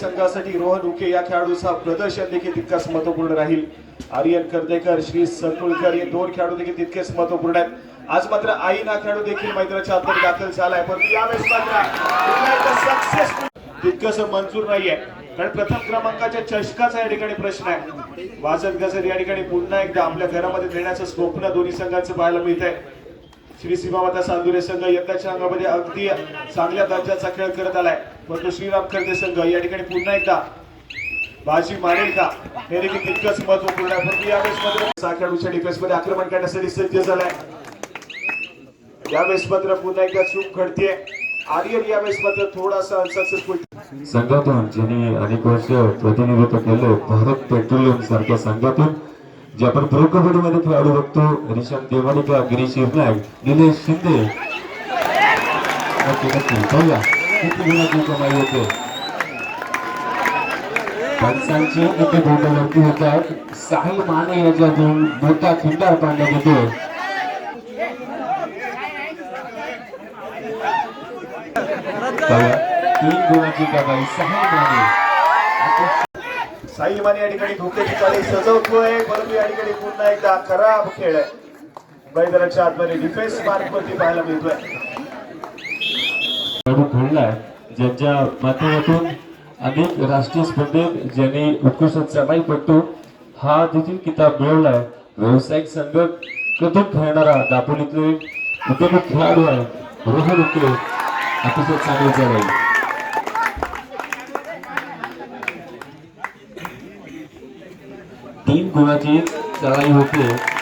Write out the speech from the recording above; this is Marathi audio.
संघासाठी रोहन उके या खेळाडूचा प्रदर्शन देखील तितकाच महत्त्वपूर्ण राहील. आर्यन कर्देकर श्री सकुळकर हे दोन खेळाडू देखील तितकेच महत्त्वपूर्ण आहेत. आज मात्र आई ना खेळाडू देखील मैदानाच्या आतमध्ये दाखल झालाय पण यावेळेस मात्र सक्सेसफुल तितकंस मंजूर नाहीये. कारण प्रथम क्रमांकाच्या चषकाचा या ठिकाणी प्रश्न आहे. वाजत गजर या ठिकाणी पुन्हा एकदा आपल्या घरामध्ये देण्याचं स्वप्न दोन्ही संघांचं पाहायला मिळत आहे श्री सीमामाता सांदुरे संघ यंदाच्या अंगामध्ये अगदी चांगल्या दर्जाचा खेळ करत आलाय. परंतु श्रीराम खर्दे संघ या ठिकाणी पुन्हा एकदा बाजी मारेल का? हे देखील तितकंच महत्त्वपूर्ण आहे. परंतु यावेळेस मात्र सहा डिफेन्समध्ये आक्रमण करण्यासाठी सज्ज झालाय. यावेळेस मात्र पुन्हा एकदा चूक घडतीये आर्यन यावेळेस मात्र थोडासा अनसक्सेसफुल संघातून ज्यांनी अनेक वर्ष प्रतिनिधित्व केले भारत पेट्रोलियम सारख्या संघातून जे आपण प्रो कबड्डीमध्ये खेळाडू बघतो रिषभ देवालिका गिरीश इरनाग निलेश शिंदे. नक्की नक्की पाहूया किती गुणाची कमाई होते पंचांची इथे? बोटावरती होतात? साहिल माने याच्यातून मोठा खिंडार पाडण्यात येतो तीन गुणाची कमाई साहिल माने. साईमाने या ठिकाणी धोक्याची चाली सजवतोय. परंतु या ठिकाणी पुन्हा एकदा खराब खेळ आहे. बैदराच्या आतमध्ये डिफेन्स मार्क वरती पाहायला मिळतोय. घडलाय ज्यांच्या माध्यमातून अनेक राष्ट्रीय स्पर्धेत ज्यांनी उत्कृष्ट चढाईपट्टू हा देखील किताब मिळवलाय. व्यावसायिक संघ कधून खेळणारा दापोलीतले उद्योजक खेळाडू आहे. रोहन उके अतिशय चांगली चढाई तीन गुणाची चढाई होते.